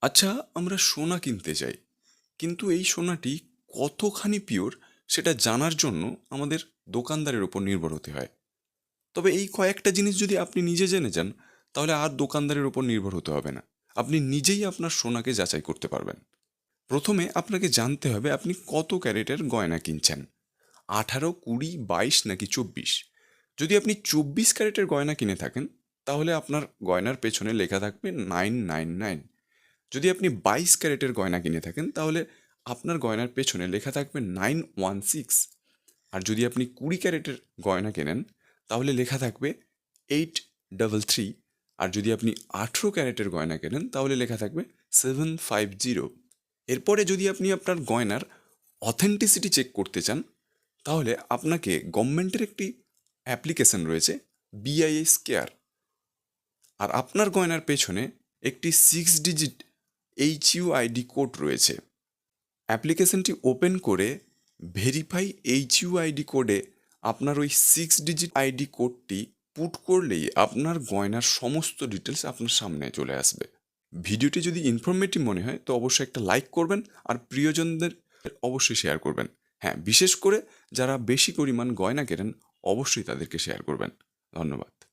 আচ্ছা আমরা সোনা কিনতে চাই কিন্তু এই সোনাটি কতখানি পিওর সেটা জানার জন্য আমাদের দোকানদারের ওপর নির্ভর হতে হয়। তবে এই কয়েকটা জিনিস যদি আপনি নিজে জেনে যান, তাহলে আর দোকানদারের ওপর নির্ভর হতে হবে না। আপনি নিজেই আপনার সোনাকে যাচাই করতে পারবেন। প্রথমে আপনাকে জানতে হবে আপনি কত ক্যারেটের গয়না কিনছেন। আঠারো, কুড়ি, বাইশ নাকি চব্বিশ? যদি আপনি চব্বিশ ক্যারেটের গয়না কিনে থাকেন, তাহলে আপনার গয়নার পেছনে লেখা থাকবে নাইন নাইন নাইন। যদি আপনি বাইশ ক্যারেটের গয়না কিনে থাকেন, তাহলে আপনার গয়নার পেছনে লেখা থাকবে নাইন ওয়ান সিক্স। আর যদি আপনি কুড়ি ক্যারেটের গয়না কেনেন, তাহলে লেখা থাকবে এইট ডাবল থ্রি। আর যদি আপনি আঠেরো ক্যারেটের গয়না কেনেন, তাহলে লেখা থাকবে সেভেন ফাইভ জিরো। এরপরে যদি আপনি আপনার গয়নার অথেন্টিসিটি চেক করতে চান, তাহলে আপনাকে গভর্নমেন্টের একটি অ্যাপ্লিকেশন রয়েছে বিআইএস কেয়ার আর আপনার গয়নার পেছনে একটি six digit H U ID code রয়েছে। অ্যাপ্লিকেশনটি ওপেন করে ভেরিফাই এইচ ইউ আইডি কোডে আপনার ওই সিক্স ডিজিট আইডি কোডটি পুট করলেই আপনার গয়নার সমস্ত ডিটেলস আপনার সামনে চলে আসবে। ভিডিওটি যদি ইনফরমেটিভ মনে হয় তো অবশ্যই একটা লাইক করবেন আর প্রিয়জনদের অবশ্যই শেয়ার করবেন। হ্যাঁ বিশেষ করে যারা বেশি পরিমাণ গয়না কেনেন অবশ্যই তাদেরকে শেয়ার করবেন। ধন্যবাদ।